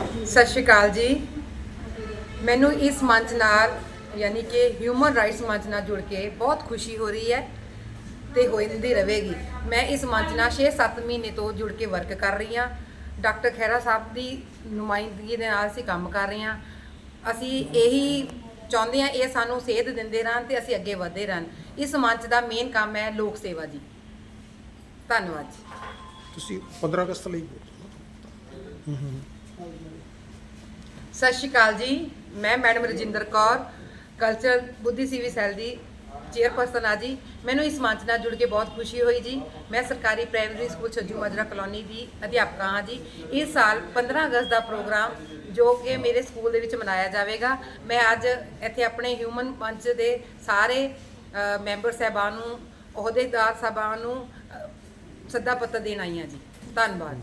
ਸਤਿ ਸ਼੍ਰੀ ਅਕਾਲ ਜੀ। ਮੈਨੂੰ ਇਸ ਮੰਚ ਨਾਲ ਯਾਨੀ ਕਿ ਹਿਊਮਨ ਰਾਈਟਸ ਮੰਚ ਨਾਲ ਜੁੜ ਕੇ ਬਹੁਤ ਖੁਸ਼ੀ ਹੋ ਰਹੀ ਹੈ ਤੇ ਹੋਇੰਦੀ ਰਹੇਗੀ। ਮੈਂ ਇਸ ਮੰਚ ਨਾਲ 6-7 ਮਹੀਨੇ ਤੋਂ ਜੁੜ ਕੇ ਵਰਕ ਕਰ ਰਹੀ ਹਾਂ। ਡਾਕਟਰ ਖਹਿਰਾ ਸਾਹਿਬ ਦੀ ਨੁਮਾਇੰਦਗੀ ਦੇ ਨਾਲ ਅਸੀਂ ਕੰਮ ਕਰ ਰਹੇ ਹਾਂ। ਅਸੀਂ ਇਹੀ ਚਾਹੁੰਦੇ ਹਾਂ ਇਹ ਸਾਨੂੰ ਸੇਧ ਦਿੰਦੇ ਰਹਿਣ ਤੇ ਅਸੀਂ ਅੱਗੇ ਵਧਦੇ ਰਹਿਣ। ਇਸ ਮੰਚ ਦਾ ਮੇਨ ਕੰਮ ਹੈ ਲੋਕ ਸੇਵਾ ਜੀ। ਧੰਨਵਾਦ ਜੀ। ਤੁਸੀਂ 15 ਅਗਸਤ ਲਈ ਸਤਿ ਸ਼੍ਰੀ ਅਕਾਲ ਜੀ। ਮੈਂ ਮੈਡਮ ਰਜਿੰਦਰ ਕੌਰ ਕਲਚਰ ਬੁੱਧੀ ਸੀਵੀ ਸੈਲ ਦੀ ਚੇਅਰਪਰਸਨ ਆ ਜੀ। ਮੈਨੂੰ ਇਸ ਮੰਚ ਨਾਲ ਜੁੜ ਕੇ ਬਹੁਤ ਖੁਸ਼ੀ ਹੋਈ ਜੀ। ਮੈਂ ਸਰਕਾਰੀ primary school Chhajju Majra colony ਦੀ ਅਧਿਆਪਕਾ ਹਾਂ ਜੀ। ਇਸ ਸਾਲ 15 ਅਗਸਤ ਦਾ ਪ੍ਰੋਗਰਾਮ ਜੋ ਕਿ ਮੇਰੇ ਸਕੂਲ ਦੇ ਵਿੱਚ ਮਨਾਇਆ ਜਾਵੇਗਾ। ਮੈਂ ਅੱਜ ਇੱਥੇ ਆਪਣੇ ਹਿਊਮਨ ਮੰਚ ਦੇ ਸਾਰੇ ਮੈਂਬਰ ਸਹਿਬਾਨ ਨੂੰ, ਅਹੁਦੇਦਾਰ ਸਾਹਿਬਾਨ ਨੂੰ ਸੱਦਾ ਪੱਤਰ ਦੇਣ ਆਈ ਹਾਂ ਜੀ। ਧੰਨਵਾਦ।